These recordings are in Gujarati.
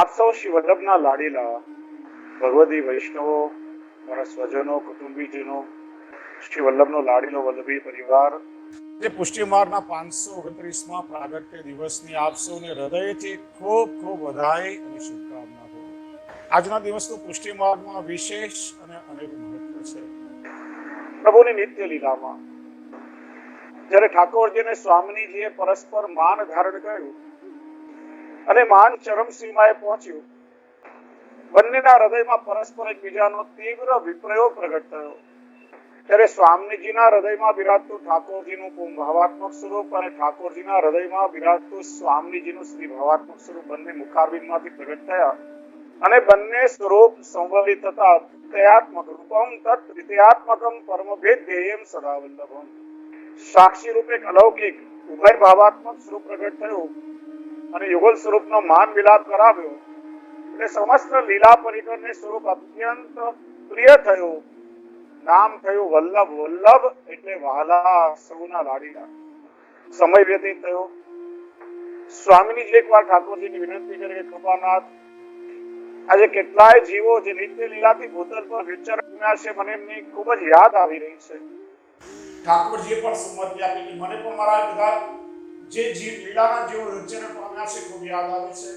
આપ સૌ લાડીલા ભગવદી વૈષ્ણવો, મારા સ્વજનો, કુટુંબીજનો શ્રી વલ્લભનો લાડીલો વલ્લભી પરિવાર, જે પુષ્ટિમારના પાંચસો ઓગણત્રીસમાં પ્રાગટ્ય દિવસની આપ હૃદયથી ખૂબ ખૂબ વધાઈ અને શુભકામનાઓ આજના દિવસનું પુષ્ટિમાર્ગમાં વિશેષ અને અનેરું મહત્વ છે. પ્રભુની નિત્ય લીલામાં. જ્યારે ઠાકોરજીને સ્વામીજીએ પરસ્પર માન ધારણ કર્યું અને માન ચરમસીમાએ પહોંચ્યું. બંનેના હૃદયમાં પરસ્પર એકબીજાનો તીવ્ર વિપ્રયોગ પ્રગટ થયો. ત્યારે સ્વામીજીના હૃદયમાં બિરાજતું ઠાકોરજીનું ભાવાત્મક સ્વરૂપ અને ઠાકોરજીના હૃદયમાં બિરાજતું સ્વામીજીનું શ્રી ભાવાત્મક સ્વરૂપ બંને મુખારબિંદમાંથી પ્રગટ થયા અને બંને સ્વરૂપ સંવલિત હતા તયાત્મક રૂપમ તત્ દ્વિતીયાત્મકમ પરમભેદ ધ્યેયમ સદા વલ્લભમ. સાક્ષી રૂપે અલૌકિક ઉભય ભાવાત્મક સ્વરૂપ પ્રગટ થયું. અને યુગલ સ્વરૂપનો માન મિલાપ કરાવ્યો. એટલે સમસ્ત લીલા પરિકરને સ્વરૂપ અત્યંત પ્રિય થયું. નામ થયું વલ્લભ. વલ્લભ એટલે વાલા સૌના લાડીલા સમય વ્યતીત થયો. સ્વામીની એકવાર ઠાકોરજીની વિનંતી કરી કે કૃપાનાથ, આજે કેટલાય જીવો જે નિત્ય લીલાથી ભૂતલ પર વિચરણ્યા છે, મને એમની ખૂબ જ યાદ આવી રહી છે. ઠાકોરજીએ પણ સંમતિ આપી કે મને પણ મારા બધા જે જીવ લીલાના જીવો વિચરણ પામ્યા છે, ખૂબ યાદ આવે છે.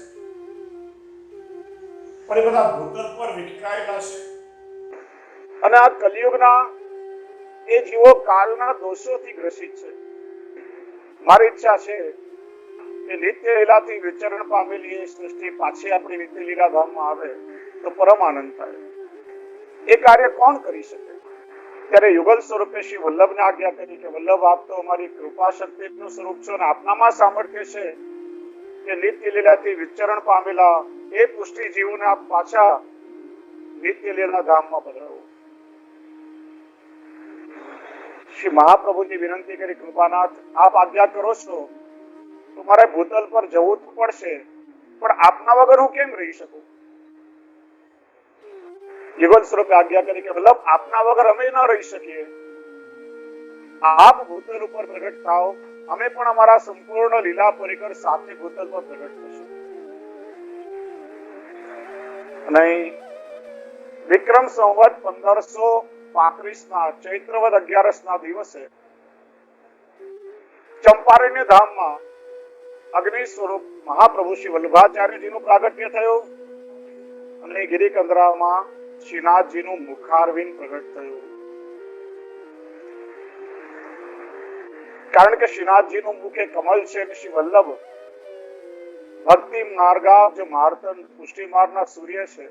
પણ એ બધા ભૂતલ પર વિટકાયેલા છે. અને આ કલિયુગના એ જીવો કાળના દોષોથી ગ્રસિત છે. મારી ઈચ્છા છે કે નિત્ય લીલાથી વિચરણ પામેલી એ સૃષ્ટિ પાછી આપણી નિત્ય લીલા ધામમાં આવે તો પરમ આનંદ થાય. એ કાર્ય કોણ કરી શકે? ત્યારે યુગલ સ્વરૂપે શ્રી વલ્લભને આજ્ઞા કરી કે વલ્લભ, આપ તો અમારી કૃપા શક્તિનું સ્વરૂપ છો અને આપનામાં સામર્થ્ય છે કે નિત્ય લીલાથી વિચરણ પામેલા એ પુષ્ટિ જીવને આપ પાછા નિત્ય લીલા ધામમાં પધરાવો શ્રી મહાપ્રભુની વિનંતી કરી, કૃપાનાથ, આપ આજ્ઞા કરો છો તો મારે ભૂતલ પર જવું પડશે, પણ આપના વગર હું કેમ રહી શકું? જીવન સ્વરૂપે આજ્ઞા કરી કે વલ્લભ આપના વગર અમે ન રહી શકીએ. આપ ભૂતલ ઉપર પ્રગટ થાઓ. અમે પણ અમારા સંપૂર્ણ લીલા પરિકર સાથે ભૂતલ પર પ્રગટ થશું. અને વિક્રમ સંવત પંદરસો પાંત્રીસ ના ચૈત્રવદ અગિયારસ ના દિવસે ચંપારણ્ય ધામમાં અગ્નિ સ્વરૂપ મહાપ્રભુ શ્રી વલ્લભાચાર્યજીનું પ્રાગટ્ય થયું. અને ગિરિકંદરામાં શ્રીનાથજીનું મુખારવિંદ પ્રગટ થયું. કારણ કે શ્રીનાથજીનું મુખ કમલ છે શ્રી વલ્લભ. ભક્તિ માર્ગા જે માર્તન પુષ્ટિ માર્ગના સૂર્ય છે.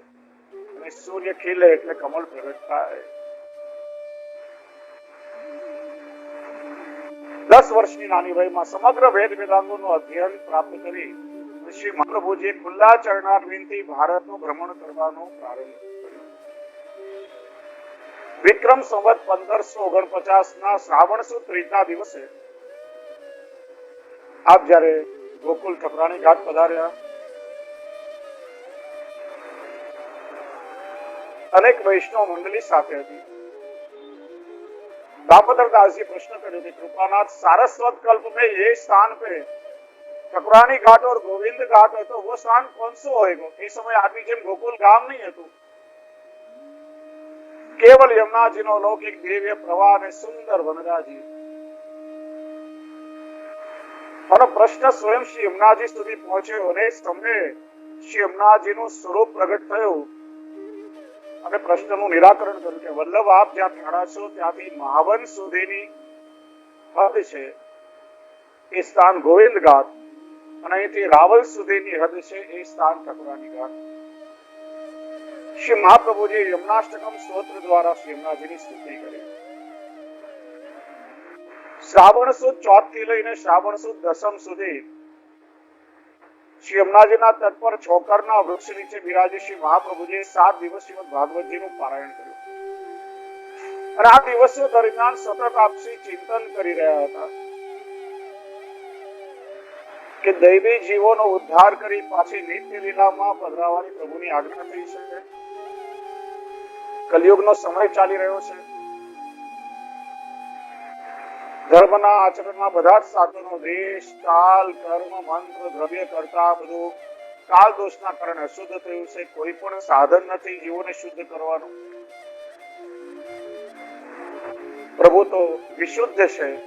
અને સૂર્ય ખીલે એટલે કમળ પ્રગટ થાય. દસ વર્ષની નાની વયમાં સમગ્ર વેદ વેદાંગોનું અધ્યયન પ્રાપ્ત કરી શ્રી મહાપ્રભુજીએ ખુલ્લા ચરણાર ચરણારવિંદથી ભારતનું ભ્રમણ કરવાનો પ્રારંભ વિક્રમ સંવત પંદરસો ઓગણપચાસ ના શ્રાવણ સુદ ત્રીજના દિવસે આપ જ્યારે ગોકુલ ઠકરાણી ઘાટ પધાર્યા અનેક વૈષ્ણવ મંડળી સાથે હતી दामोदर दास जी प्रश्न करे थे कृपानाथ सारस्वत कल्प में ये स्थान पे ठकुरानी घाट और गोविंद घाट है तो वो स्थान कौन सो होएगा એ સમય આદમી જેમ ગોકુલ ગામ નહીં હતું કેવલ યમુનાજીનો લૌકિક દિવ્ય પ્રવાહ અને સુંદર વનરાજી મારો પ્રશ્ન સ્વયં શ્રી યમુનાજી સુધી પહોંચ્યો અને સમયે શ્રી યમુનાજીનું સ્વરૂપ પ્રગટ થયું અને પ્રશ્નનું નિરાકરણ કર્યું કે વલ્લભ આપ જ્યાં ખડા છો ત્યાંથી મહાવન સુધીની હદ છે એ સ્થાન ગોવિંદ ઘાટ અને અહીંથી રાવલ સુધીની હદ છે એ સ્થાન ઠકરાની ઘાટ શ્રી મહાપ્રભુજી યમનાષ્ટકમ સ્તોત્ર દ્વારા શ્રી યમુનાજીની સ્તુતિ કરી. શ્રાવણ સુદ ચોથથી લઈને શ્રાવણ સુદ દસમ સુધી શ્રી યમુનાજીના તટ છોકરના વૃક્ષ નીચે બિરાજી શ્રી મહાપ્રભુજીએ સાત દિવસ શ્રીમદ ભાગવતજીનું પારાયણ કર્યું. અને આ દિવસો દરમિયાન સતત આપસી ચિંતન કરી રહ્યા હતા કે દૈવી જીવોનો ઉદ્ધાર કરી પાછી નિત્ય લીલામાં પધરાવાની પ્રભુની આજ્ઞા થઈ શકે. કલયુગનો સમય ચાલી રહ્યો છે. ધર્મના આચરણમાં બધા જ સાધનો દેશ કાલ કર્મ, મંત્ર, દ્રવ્ય કરતા બધું કાલ દોષના કારણે અશુદ્ધ થયું છે. કોઈ પણ સાધન નથી જીવોને શુદ્ધ કરવાનું. પ્રભુ તો વિશુદ્ધ છે.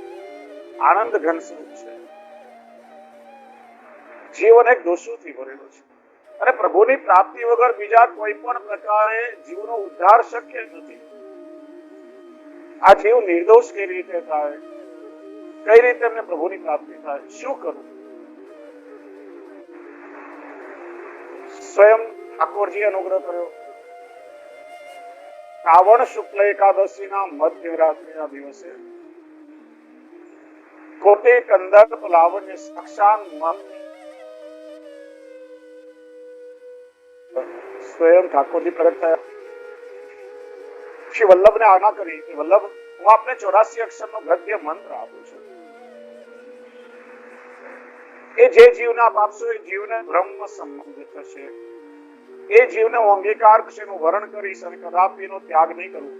આનંદ ઘન સ્વરૂપ છે. જીવન એક દોષોથી ભરેલું છે. અને પ્રભુની પ્રાપ્તિ વગર બીજા કોઈ પણ પ્રકારે જીવનો ઉદ્ધાર શક્ય નથી. આ જીવ નિર્દોષ કઈ રીતે થાય? કઈ રીતે એમને પ્રભુની પ્રાપ્તિ થાય? શું કરવું? સ્વયં ઠાકોરજી અનુગ્રહ કર્યો. શ્રાવણ શુક્લ એકાદશીના મધ્યરાત્રિના દિવસે કોટી કંદર લાવણ્ય સાક્ષાત મન સ્વયં ઠાકોરજી પ્રગટ થયા. શ્રી વલ્લભને આજ્ઞા કરી વલ્લભ, હું આપને ચોરાસી અક્ષરનો ગદ્ય મંત્ર આપું છું. એ જે જીવને આપ આપશો, એ જીવને બ્રહ્મ સંબંધ થશે. એ જીવને હું અંગીકાર એનું વર્ણ કરીશ અને કદાપી એનો ત્યાગ નહીં કરું.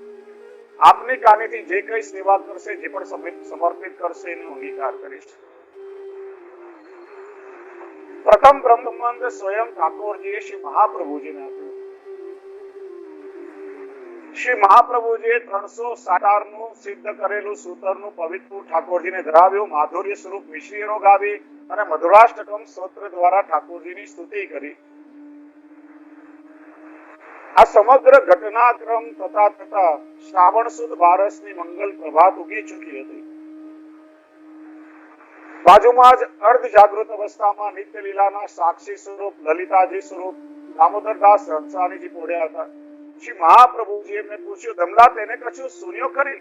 આપની કાનેથી જે કઈ સેવા કરશે, જે પણ સમર્પિત કરશે, એનો અંગીકાર કરીશ. પ્રથમ બ્રહ્મબંધ સ્વયં ઠાકોરજીએ શ્રી મહાપ્રભુજીને આપ્યું. શ્રી મહાપ્રભુજીએ ત્રણસો સાકારનું સિદ્ધ કરેલું સૂતરનું પવિત્ર ઠાકોરજીને ધરાવ્યું. માધુર્ય સ્વરૂપ મિશ્રીઓ ગાવી અને મધુરાષ્ટકમ સ્તોત્ર દ્વારા ઠાકોરજીની સ્તુતિ કરી. આ સમગ્ર ઘટનાક્રમ તથા તથા શ્રાવણ સુદ બારસની મંગલ પ્રભાત ઉગી ચૂકી હતી. બાજુમાં જ અર્ધ જાગૃત અવસ્થામાં નિત્ય લીલાના સાક્ષી સ્વરૂપ, લલિતાજી સ્વરૂપ, દામોદરદાસ રણસાણીજી પોડ્યા હતા. શ્રી મહાપ્રભુજી એમને પૂછ્યું, ધમલા તેને કશું સુન્યો ખરી?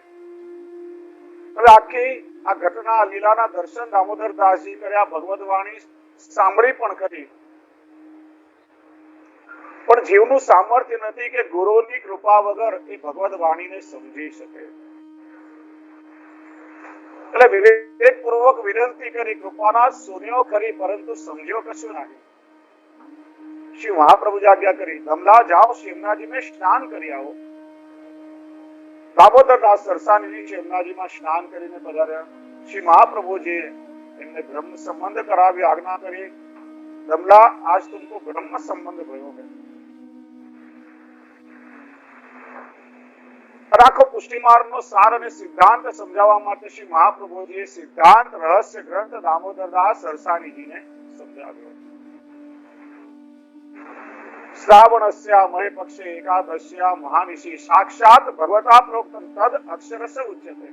હવે આખી આ ઘટના લીલાના દર્શન દામોદરદાસજી કર્યા ભગવદ વાણી સાંભળી પણ કરી. પણ જીવનું સામર્થ્ય નથી કે ગુરુની કૃપા વગર એ ભગવદ વાણીને સમજી શકે. એટલે વિવેક પૂર્વક વિનંતી કરી, કૃપાના સુન્યો કરી પરંતુ સમજ્યો કશું નહીં. શ્રી મહાપ્રભુજી આજ્ઞા કરી ધમલા જાઓ શિવનાજી મેં સ્નાન કરી આવો દામોદરદાસ સરસાનીજી શિવનાજીમાં સ્નાન કરીને પધાર્યા શ્રી મહાપ્રભુજી એમને બ્રહ્મ સંબંધ કરાવી આજ્ઞા કરી ધમલા આજ તુમકો બ્રહ્મ સંબંધ ભયો है। અને આખો પુષ્ટિમાર્ગનો સાર અને સિદ્ધાંત સમજાવવા માટે શ્રી મહાપ્રભુજીએ સિદ્ધાંત રહસ્ય ગ્રંથ દામોદરદાસ સરસાનીજીને સમજાવ્યો શ્રાવણસ્યા મહે પક્ષે એકાદશ્યા મહાનિશી. સાક્ષાત ભગવતા પ્રોક્તમ તદ અક્ષરસ ઉચ્યતે.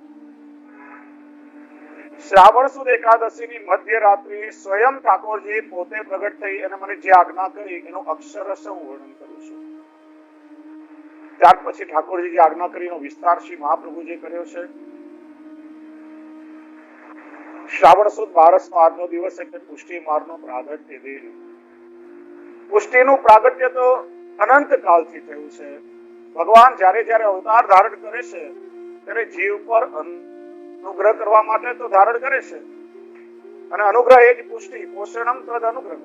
શ્રાવણ સુદ એકાદશીની મધ્યરાત્રિ સ્વયં ઠાકોરજી પોતે પ્રગટ થઈ અને મને જે આજ્ઞા કરી એનું અક્ષરસ હું વર્ણન કરું છું. ત્યાર પછી ઠાકોરજી જે આજ્ઞા કરીનો વિસ્તાર શ્રી મહાપ્રભુજી કર્યો છે. શ્રાવણ સુદ બારસ નો આજનો દિવસ એટલે પુષ્ટિ મારનો પ્રાગટ્ય દિન પુષ્ટિનું પ્રાગટ્ય તો અનંત કાળથી થયું છે. ભગવાન જ્યારે જ્યારે અવતાર ધારણ કરે છે, ત્યારે જીવ પર અનુગ્રહ કરવા માટે તો ધારણ કરે છે. અને અનુગ્રહ એ જ પુષ્ટિ, પોષણમ તદ અનુગ્રહ.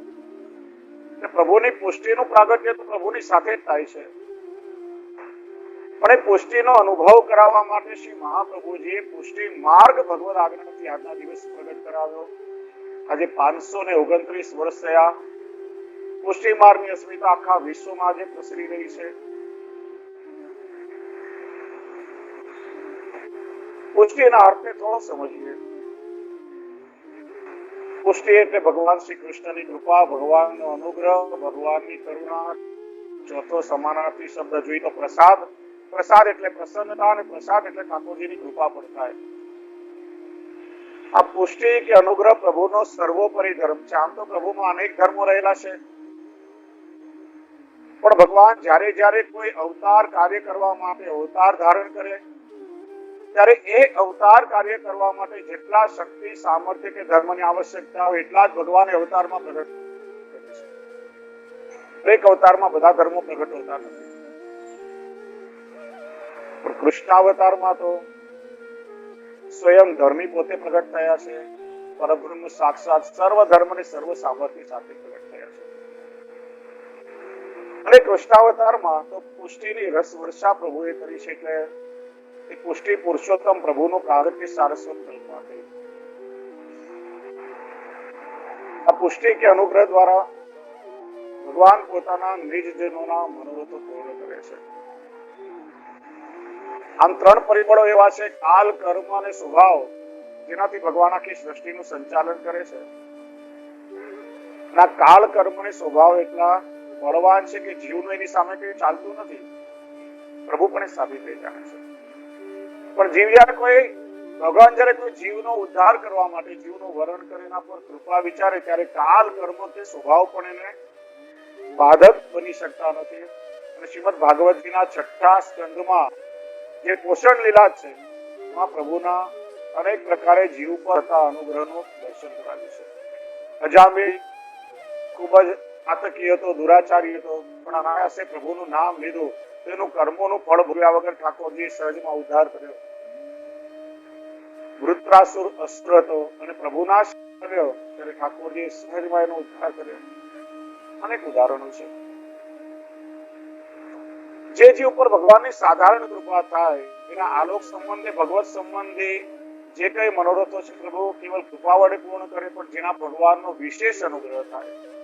પ્રભુની પુષ્ટિનું પ્રાગટ્ય તો પ્રભુની સાથે જ થાય છે. પણ એ પુષ્ટિનો અનુભવ કરાવવા માટે શ્રી મહાપ્રભુજીએ પુષ્ટિ માર્ગ ભગવદ આજ્ઞાથી આજના દિવસ પ્રગટ કરાવ્યો. આજે પાંચસો ને ઓગણત્રીસ વર્ષ થયા. પુષ્ટિ માર્ગની અસ્મિતા આખા વિશ્વમાં આજે પ્રસરી રહી છે. પુષ્ટિના અર્થને થોડો સમજીએ. પુષ્ટિ એટલે ભગવાન શ્રી કૃષ્ણની કૃપા, ભગવાનનો અનુગ્રહ, ભગવાનની કરુણા, ચોથો સમાનાર્થી શબ્દ જોઈએ તો પ્રસાદ. પ્રસાદ એટલે પ્રસન્નતા અને પ્રસાદ એટલે ઠાકોરજીની કૃપા થાય આ પુષ્ટિ કે અનુગ્રહ પ્રભુનો સર્વોપરી ધર્મ છે. આમ તો પ્રભુમાં અનેક ધર્મો રહેલા છે. પણ ભગવાન જ્યારે જ્યારે કોઈ અવતાર કાર્ય કરવા માટે અવતાર ધારણ કરે, ત્યારે એ અવતાર કાર્ય કરવા માટે જેટલા શક્તિ, સામર્થ્ય કે ધર્મની આવશ્યકતા હોય એટલા જ ભગવાન અવતારમાં પ્રગટ કરે એક અવતારમાં બધા ધર્મો પ્રગટ હોતા નથી. પણ કૃષ્ણાવતારમાં તો સ્વયં ધર્મી પોતે પ્રગટ થયા છે, પરબ્રહ્મ સાક્ષાત સર્વ ધર્મ અને સર્વ સામર્થ્ય સાથે પ્રગટ અને કૃષ્ણાવતારમાં તો પુષ્ટિની રસ વર્ષા પ્રભુએ કરી છે એટલે એ પુષ્ટિ પુરુષોત્તમ પ્રભુનું પ્રાગટ્ય સારસ્વત કલ્પના થઈ આ પુષ્ટિ કે અનુગ્રહ દ્વારા ભગવાન પોતાના નિજજનોના મનોરથો પૂર્ણ કરે છે. આમ ત્રણ પરિબળો એવા છે, કાલ, કર્મ અને સ્વભાવ, જેનાથી ભગવાન આખી સૃષ્ટિનું સંચાલન કરે છે. ના કાળ કર્મ અને સ્વભાવ એટલા બળવાન છે કે જીવનું એની સામે કઈ ચાલતું નથી? પ્રભુ પણ સાબિત થઈ જાણે છે. પણ જીવ જયારે કોઈ, ભગવાન જયારે કોઈ જીવનો ઉદ્ધાર કરવા માટે, જીવનો વરણ કરે એના પર કૃપા વિચારે, ત્યારે કાલ કર્મ કે સ્વભાવ પણ એને બાધક બની શકતા નથી. અને શ્રીમદ ભાગવતજીના છઠ્ઠા સ્કંદમાં જે પોષણ લીલા છે, એમાં પ્રભુના અનેક પ્રકારે જીવ પર થતા અનુગ્રહનું દર્શન કરાવ્યું છે. અજામિલ ખૂબ જ આતકી હતો દુરાચારી હતો પણ અનાયાસે પ્રભુનું નામ લીધું. તેનું કર્મોનું ફળ ભોગ્યા વગર ઠાકોરજી સહજમાં ઉદ્ધાર કર્યો. વૃત્રાસુર અસ્ત્ર હતો અને પ્રભુના કર્યો, ત્યારે ઠાકોરજી સહજમાં એનો ઉદ્ધાર કર્યો. અનેક ઉદાહરણો છે. જે જીવ ઉપર ભગવાનની સાધારણ કૃપા થાય, એના આલોક સંબંધે, ભગવત સંબંધે જે કઈ મનોરથો છે પ્રભુ, કેવલ કૃપા વડે પૂર્ણ કરે, પણ જેના ભગવાનનો વિશેષ અનુગ્રહ થાય.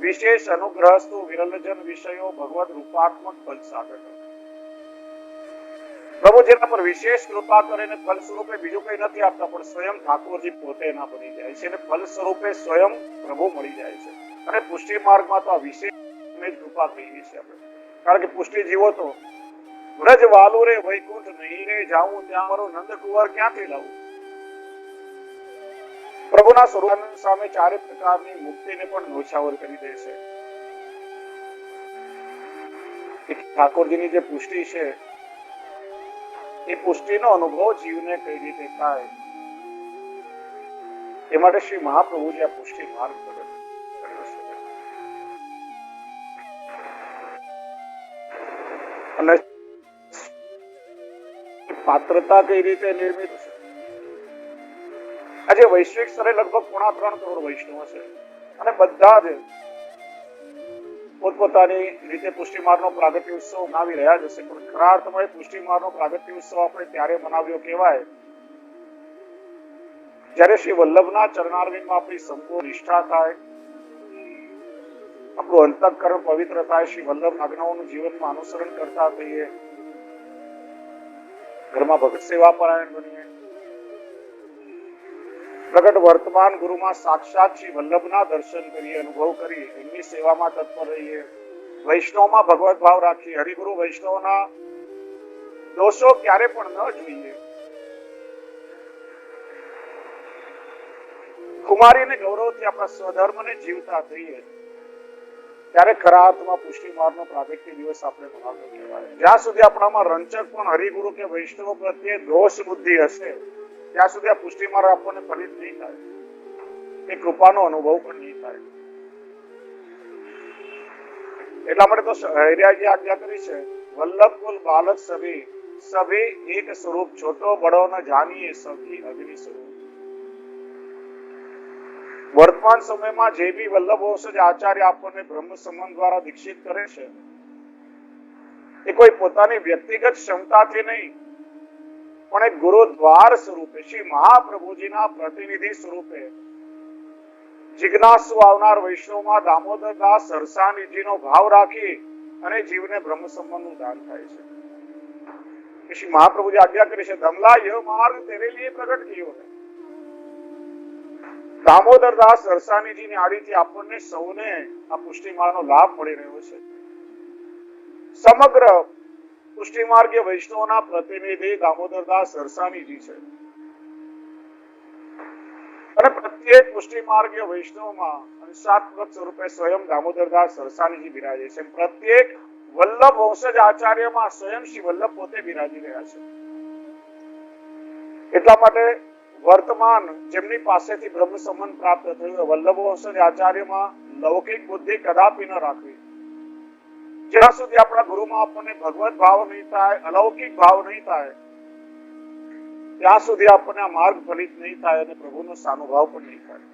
વિશેષ અનુગ્રહસ્તુ વિરલજન વિષયો ભગવદ રૂપાત્મક ફલ સાધક. પ્રભુ, જેના પર વિશેષ કૃપા કરે ને ફલ સ્વરૂપે બીજું કઈ નથી આપતા, પણ સ્વયં ઠાકોરજી પોતે એના બની જાય છે અને ફલ સ્વરૂપે સ્વયં પ્રભુ મળી જાય છે. અને પુષ્ટિ માર્ગમાં તો આ વિશેષ જ કૃપા કહીએ છીએ આપણે. કારણ કે પુષ્ટિ જીવો તો વ્રજ વાલુ રે વૈકુંઠ નહીં રે, જાઉં ત્યાં મારો નંદ કુંવર ક્યાંથી લાવું? પ્રભુના સ્વરૂપ સામે ચારે પ્રકારની મુક્તિને પણ નોછાવર કરી દે છે. ઠાકોરજીની જે પુષ્ટિ છે, એ પુષ્ટિનો અનુભવ જીવને કઈ રીતે થાય, એ માટે શ્રી મહાપ્રભુજી આ પુષ્ટિ માર્ગ અને પાત્રતા કઈ રીતે નિર્મિત છે? આજે વૈશ્વિક સ્તરે લગભગ પોણા ત્રણ કરોડ વૈષ્ણવ છે. અને બધા જ પોતપોતાની રીતે પુષ્ટિમારનો પ્રાગટ્ય ઉત્સવ મનાવી રહ્યા જ હશે. પણ ખરા અર્થમાં પુષ્ટિમારનો પ્રાગટ્ય ઉત્સવ આપણે ત્યારે મનાવ્યો કહેવાય જ્યારે શ્રી વલ્લભના ચરણારવિંદમાં આપણી સંપૂર્ણ નિષ્ઠા થાય, આપણું અંતઃકરણ પવિત્ર થાય, શ્રી વલ્લભ આજ્ઞાઓનું જીવનમાં અનુસરણ કરતા થઈએ, ઘરમાં ભગત સેવા પરાયણ બનીએ પ્રગટ વર્તમાન ગુરુમાં સાક્ષાત શ્રી વલ્લભના દર્શન કરીએ અનુભવ કરી, એમની સેવામાં તત્પર રહીએ. વૈષ્ણવમાં ભગવત ભાવ રાખીએ. હરિગુરુ વૈષ્ણવના દોષો ક્યારે પણ ન જોઈએ. કુમારીને ગૌરવથી આપણા સ્વધર્મને જીવતા થઈએ. ત્યારે ખરા અર્થમાં પુષ્ટિ માર્ગનો પ્રાગટ્ય દિવસ આપણે મનાવ્યો જ્યાં સુધી આપણામાં રંચક પણ હરિગુરુ કે વૈષ્ણવ પ્રત્યે દોષ બુદ્ધિ હશે ત્યાં સુધી આ પુષ્ટિ માર્ગ આપણને ફલિત નહીં થાય. એ કૃપાનો અનુભવ પણ નહીં થાય. એટલા માટે તો હૈરિયાજી આજ્ઞા કરી છે, વલ્લભ કુલ બાલક સભી સભી એક સ્વરૂપ, છોટો બડો ન જાણીએ સભી અગ્નિ સ્વરૂપ. વર્તમાન સમયમાં જે બી વલ્લભ વંશજ આચાર્ય આપણને બ્રહ્મ સંબંધ દ્વારા દીક્ષિત કરે છે, એ કોઈ પોતાની વ્યક્તિગત ક્ષમતાથી નહીં પણ એક ગુરુદ્વાર સ્વરૂપે, શ્રી મહાપ્રભુજીના પ્રતિનિધિ સ્વરૂપે જિજ્ઞાસુ આવનાર વૈષ્ણવમાં દામોદર દાસ સરસાનીજીનો ભાવ રાખી અને જીવને બ્રહ્મ સંબંધનું દાન થાય છે. શ્રી મહાપ્રભુજી આજ્ઞા કરી છે, ધમલા યહ માર્ગ તેરે લીએ પ્રગટ કિયો હે. દામોદર દાસ આડીથી આપણને સૌને આ પુષ્ટિમાર્ગનો લાભ મળી રહ્યો છે. સમગ્ર પુષ્ટિમાર્ગીય વૈષ્ણવના પ્રતિનિધિ દામોદરદાસ સરસાનીજી છે. અને પ્રત્યેક પુષ્ટિમાર્ગીય વૈષ્ણવમાં અંશાત્મક સ્વરૂપે સ્વયં દામોદરદાસ સરસાનીજી બિરાજે છે. પ્રત્યેક વલ્લભ વંશજ આચાર્યમાં સ્વયં શ્રી વલ્લભ પોતે બિરાજી રહ્યા છે. એટલા માટે વર્તમાન જેમની પાસેથી બ્રહ્મ સંબંધ પ્રાપ્ત થયું વલ્લભ વંશજ આચાર્યમાં લૌકિક બુદ્ધિ કદાપી ન રાખવી. જ્યાં સુધી આપણા ગુરુમાં આપણને ભગવત ભાવ નહીં થાય, અલૌકિક ભાવ નહીં થાય, ત્યાં સુધી આપણને આ માર્ગ ફલિત નહીં થાય અને પ્રભુનો સાનુભાવ પણ નહીં થાય.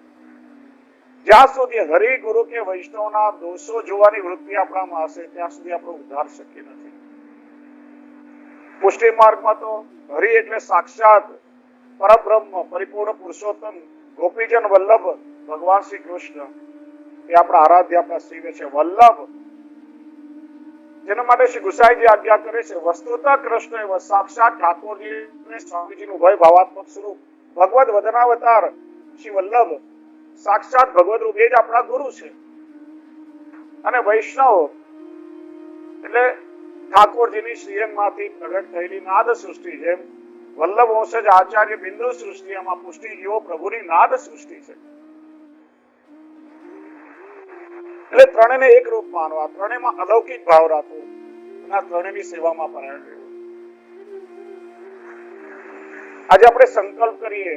જ્યાં સુધી હરિ ગુરુ કે વૈષ્ણવના દોષો જોવાની વૃત્તિ આપણામાં હશે, ત્યાં સુધી આપણો ઉદ્ધાર શક્ય નથી. પુષ્ટિ માર્ગમાં તો હરિ એટલે સાક્ષાત પરબ્રહ્મ, પરિપૂર્ણ પુરુષોત્તમ, ગોપીજન વલ્લભ, ભગવાન શ્રી કૃષ્ણ. એ આપણા આરાધ્ય આપણા શિવ છે. વલ્લભ જેના માટે શ્રી ગુસાઈજી આજ્ઞા કરે છે, વસ્તુતઃ કૃષ્ણ એવ સાક્ષાત ઠાકોરજી અને સ્વામીજીનું ભય ભાવાત્મક સ્વરૂપ. ભગવદ વદનાવતાર શ્રી વલ્લભ સાક્ષાત ભગવદ રૂપ એ જ આપણા ગુરુ છે. અને વૈષ્ણવ એટલે ઠાકોરજીની શ્રીરંગમાંથી પ્રગટ થયેલી નાદ સૃષ્ટિ, જેમ વલ્લભ વંશજ આચાર્ય બિંદુ સૃષ્ટિ, એમાં પુષ્ટિજીવો પ્રભુની નાદ સૃષ્ટિ છે. એટલે ત્રણેયને એક રૂપ માનવા ત્રણેયમાં અલૌકિક ભાવ રાખવો. અને ત્રણેયની સેવામાં પરાયણ રહેવું. આજે આપણે સંકલ્પ કરીએ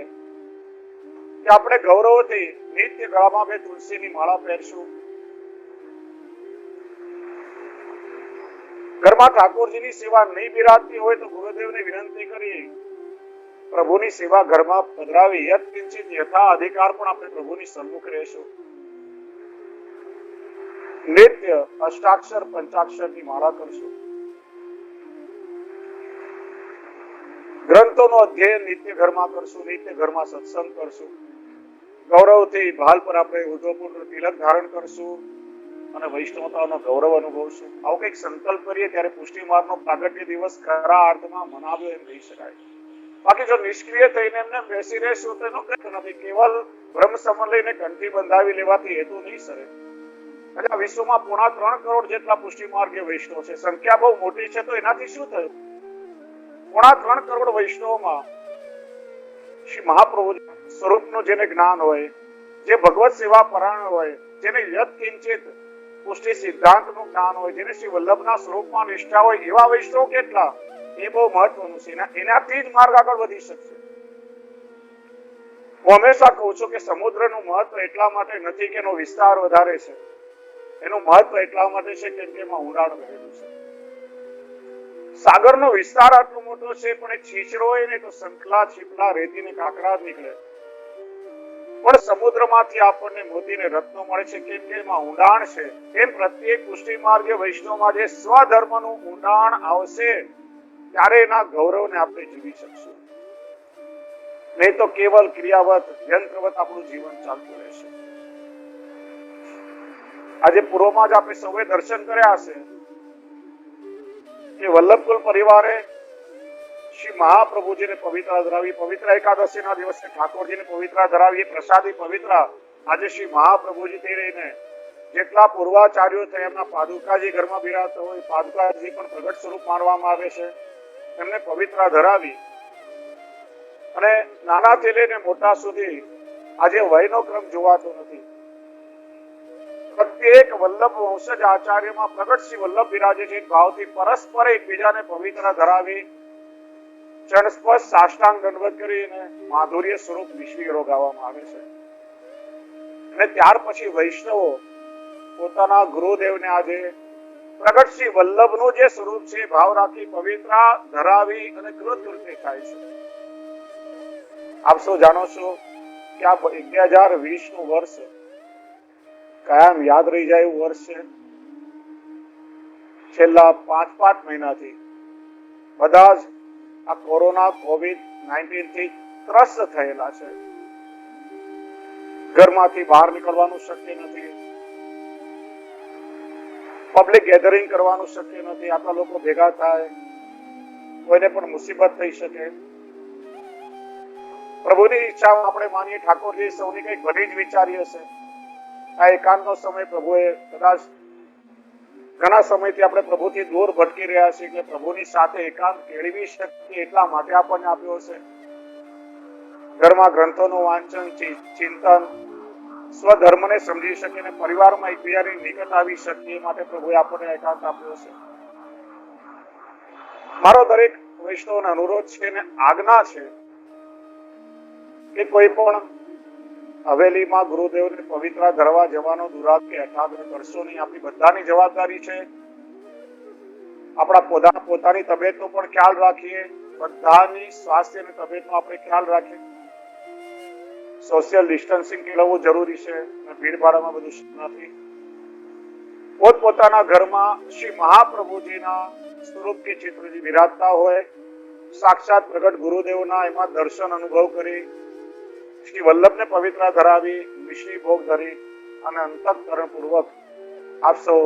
કે આપણે ગૌરવથી નિત્ય ગળામાં બે તુલસીની માળા પહેરશું. ઘરમાં ઠાકોરજીની સેવા નહીં બિરાજતી હોય તો ગુરુદેવને વિનંતી કરીએ, પ્રભુની સેવા ઘરમાં પધરાવી યત યથા અધિકાર પણ આપણે પ્રભુની સન્મુખ રહેશું. નિત્ય અષ્ટાક્ષર પંચાક્ષરની માળા કરશું. ગ્રંથોનો અધ્યયન નિત્ય ઘરમાં કરશું, નિત્ય ઘરમાં સત્સંગ કરશું. ગૌરવથી ભાલ પર આપણે ઉદ્ધવપુત્ર તિલક ધારણ કરશું અને વૈષ્ણવતાનો ગૌરવ અનુભવશું. આવો કંઈક સંકલ્પ કરીએ ત્યારે પુષ્ટિ માર્ગનો પ્રાગટ્ય દિવસ ખરા અર્થમાં મનાવ્યો એમ કહી શકાય. બાકી જો નિષ્ક્રિય થઈને એમને બેસી રહેશું તો એનો કંઈ નથી. કેવલ બ્રહ્મ સમન લઈને કંઠી બંધાવી લેવાથી હેતુ નહીં સરે. આ વિશ્વમાં પોણા ત્રણ કરોડ જેટલા પુષ્ટિ વૈષ્ણવ છે. સંખ્યા બહુ મોટી છે, તો એનાથી શું થયું? પોણા ત્રણ કરોડ વૈષ્ણવમાં શ્રી મહાપ્રભુ સ્વરૂપનું જેને જ્ઞાન હોય, જે ભગવત સેવા પરાયણ હોય, જેને યત કિંચિત પુષ્ટિ સિદ્ધાંતનું જ્ઞાન હોય, જેને શ્રી વલ્લભના સ્વરૂપમાં નિષ્ઠા હોય, એવા વૈષ્ણવ કેટલા? એ બહુ મહત્વનું છે. એના- એનાથી જ માર્ગ આગળ વધી શકશે. હું હંમેશા કહું છું કે સમુદ્રનું મહત્વ એટલા માટે નથી કે એનો વિસ્તાર વધારે છે. એનું મહત્વ એટલા માટે છે કેમ કે એમાં ઉડાણ રહેલું છે. સાગરનો વિસ્તાર આટલો મોટો છે, પણ એ છીછરો હોય ને તો સંકલા છીપલા રેતી ને કાંકરા નીકળે. પણ સમુદ્રમાંથી આપણને મોતીને રત્નો મળે છે કેમ કે એમાં ઊંડાણ છે. એમ પ્રત્યેક પુષ્ટિ માર્ગે વૈષ્ણવમાં જે સ્વધર્મનું ઊંડાણ આવશે, ત્યારે એના ગૌરવને આપણે જીવી શકશું. નહીં તો કેવલ ક્રિયાવત, યંત્રવત આપણું જીવન ચાલતું રહેશે. આજે પૂર્વમાં જ આપણે સૌએ દર્શન કર્યા હશે. કે વલ્લભકુલ પરિવારે શ્રી મહાપ્રભુજીને પવિત્ર ધરાવી, પવિત્ર એકાદશીના દિવસે ઠાકોરજીને પવિત્ર ધરાવી, પ્રસાદી પવિત્ર આજે શ્રી મહાપ્રભુજી થઈ રહીને જેટલા પૂર્વાચાર્યો થયા એમના પાદુકાજી ઘરમાં બિરાજતા હોય, પાદુકાજી પણ પ્રગટ સ્વરૂપ માનવામાં આવે છે. એમને પવિત્ર ધરાવી અને નાનાથી લઈને મોટા સુધી આજે વયનો ક્રમ જોવાતો નથી. પ્રત્યેક વલ્લભ વંશજ આચાર્યમાં પ્રગટ શ્રી વલ્લભ બિરાજે છે. ભાવથી પરસ્પર એકબીજાને પવિત્ર ધરાવી ચણસ્પર્શ, સાષ્ટાંગ દંડવત કરીને માધુર્ય સ્વરૂપ વિશ્વીરો ગાવામાં આવે છે. અને ત્યાર પછી વૈષ્ણવો પોતાના ગુરુદેવને આજે પ્રગટસિંહ વલ્લભનું જે સ્વરૂપ છે, ભાવ રાખી પવિત્ર, ધરાવી અને કૃત કૃત્ય થાય છે. આપ સૌ જાણો છો કે આ બે હજાર વીસનું વર્ષ કાયમ યાદ રહી જાય એવું વર્ષ છે. છેલ્લા પાંચ પાંચ મહિનાથી બધા જ આ કોરોના કોવિડ નાઇન્ટીનથી ત્રસ્ત થયેલા છે. ઘરમાંથી બહાર નીકળવાનું શક્ય નથી. પબ્લિક ગેધરિંગ કરવાનું શક્ય નથી. આપણા લોકો ભેગા થાય. કોઈને પણ મુસીબત થઈ શકે. પ્રભુની ઈચ્છા આપણે માનીએ ઠાકોરજી સૌની કંઈક ઘણી જ વિચારી હશે આ એકાંતનો સમય પ્રભુએ કદાચ ઘણા સમયથી આપણે પ્રભુથી દૂર ભટકી રહ્યા છીએ કે પ્રભુની સાથે એકાંત કેળવી શકીએ એટલા માટે આપણને આપ્યો છે ઘરમાં ગ્રંથોનું વાંચન ચિંતન, સ્વધર્મને સમજી શકીએ અને પરિવારમાં એકબીજાની નિકટ આવી શકીએ માટે પ્રભુએ આપણને એકાંત આપ્યો છે મારો દરેક વૈષ્ણવનો અનુરોધ છે અને આજ્ઞા છે કે કોઈ પણ હવેલીમાં ગુરુદેવને પવિત્ર ધરવા જવાનો દુરાગ્ય અઠાગ્રહ કરશો નહીં આપણી બધાની જવાબદારી છે. આપણા પોતા, પોતાની તબિયતનો પણ ખ્યાલ રાખીએ. બધાની સ્વાસ્થ્ય અને તબિયતનો આપણે ખ્યાલ રાખીએ. સોશિયલ ડિસ્ટન્સિંગ કેળવવું જરૂરી છે અને ભીડભાડમાં બધું નથી. પોતપોતાના ઘરમાં શ્રી મહાપ્રભુજીના સ્વરૂપ કે ચિત્રજી વિરાજતા હોય, સાક્ષાત પ્રગટ ગુરુદેવના એમાં દર્શન અનુભવ કરી શ્રી વલ્લભને પવિત્ર ધરાવી મિશ્રી ભોગ ધરી અને અંતઃકરણ પૂર્વક આપ સૌ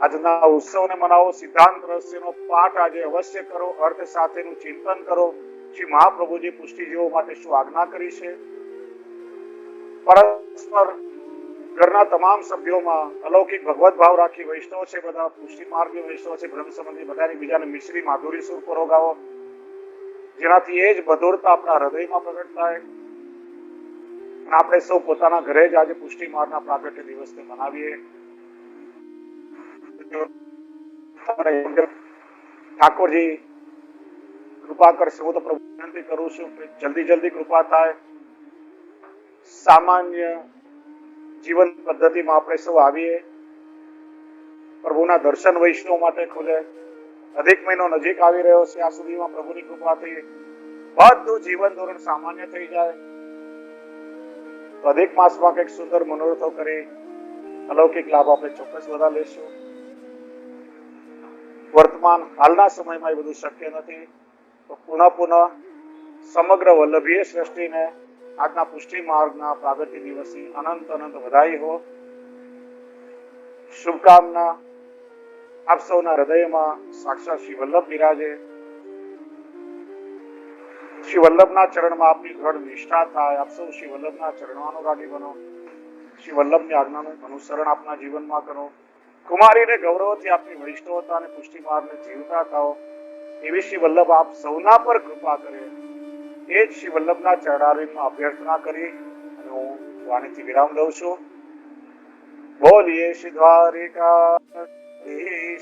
આજના ઉત્સવને મનાવો. સિદ્ધાંત રહસ્યનો પાઠ આજે અવશ્ય કરો. અર્થ સાથેનું ચિંતન કરો. શ્રી મહાપ્રભુજી પુષ્ટિજીવો માટે શું આજ્ઞા કરી છે. પરસ્પર ઘરના તમામ સભ્યોમાં અલૌકિક ભગવત ભાવ રાખી વૈષ્ણવ છે બધા, પુષ્ટિ માર્ગી વૈષ્ણવ છે, બ્રહ્મ સંબંધી બધાની બીજાને મિશ્રી માધુરી સુર પરોગાવો જેનાથી એ જ મધુરતા આપણા હૃદયમાં પ્રગટ થાય. આપણે સૌ પોતાના ઘરે જ આજે પુષ્ટિ મારના પ્રાગટ્ય દિવસને મનાવીએ. ઠાકોરજી, કૃપા કરશે, હું તો પ્રભુ વિનંતી કરું છું કે જલ્દી જલ્દી કૃપા થાય. સામાન્ય જીવન પદ્ધતિમાં આપણે સૌ આવીએ. પ્રભુના દર્શન વૈષ્ણવ માટે ખુલે. અધિક મહિનો નજીક આવી રહ્યો છે, આ સુધીમાં પ્રભુની કૃપાથી બધું જીવન ધોરણ સામાન્ય થઈ જાય. અધિક માસમાં કંઈક સુંદર મનોરથો કરી અલૌકિક લાભ આપણે ચોક્કસ બધા લેશું વર્તમાન હાલના સમયમાં એ બધું શક્ય નથી. તો પુનઃ પુનઃ સમગ્ર વલ્લભીય સૃષ્ટિને આજના પુષ્ટિ માર્ગના પ્રાગટ્ય દિવસની અનંત અનંત વધાઈ હો. શુભકામના આપ સૌના હૃદયમાં સાક્ષાત શ્રી વલ્લભ બિરાજે. શ્રી વલ્લભના ચરણમાં આપની દ્રઢ નિષ્ઠા થાય. આપ સૌ શ્રી વલ્લભના ચરણાનુરાગી બનો. શ્રી વલ્લભની આજ્ઞાનું અનુસરણ આપના જીવનમાં કરો. કુમારીને ગૌરવથી આપની વૈષ્ણવતા અને પુષ્ટિમાર્ગને જીવતા થાઓ. એવી શ્રી વલ્લભ આપ સૌના પર કૃપા કરે. એ જ શ્રી વલ્લભના ચરણારીમાં અભ્યર્થના કરી અને હું વાણીથી વિરામ લઉં છું. બોલીએ શ્રી દ્વારિકા, શ્રી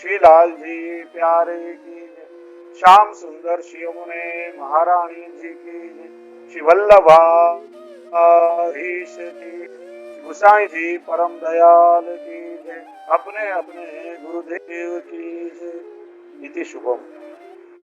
શ્રીલાલજી પ્યારે કી श्याम सुंदर श्री यमुने महाराणी जी की श्री वल्लभा हरीश की गुसाई जी परम दयाल की अपने अपने गुरुदेव की नीति शुभम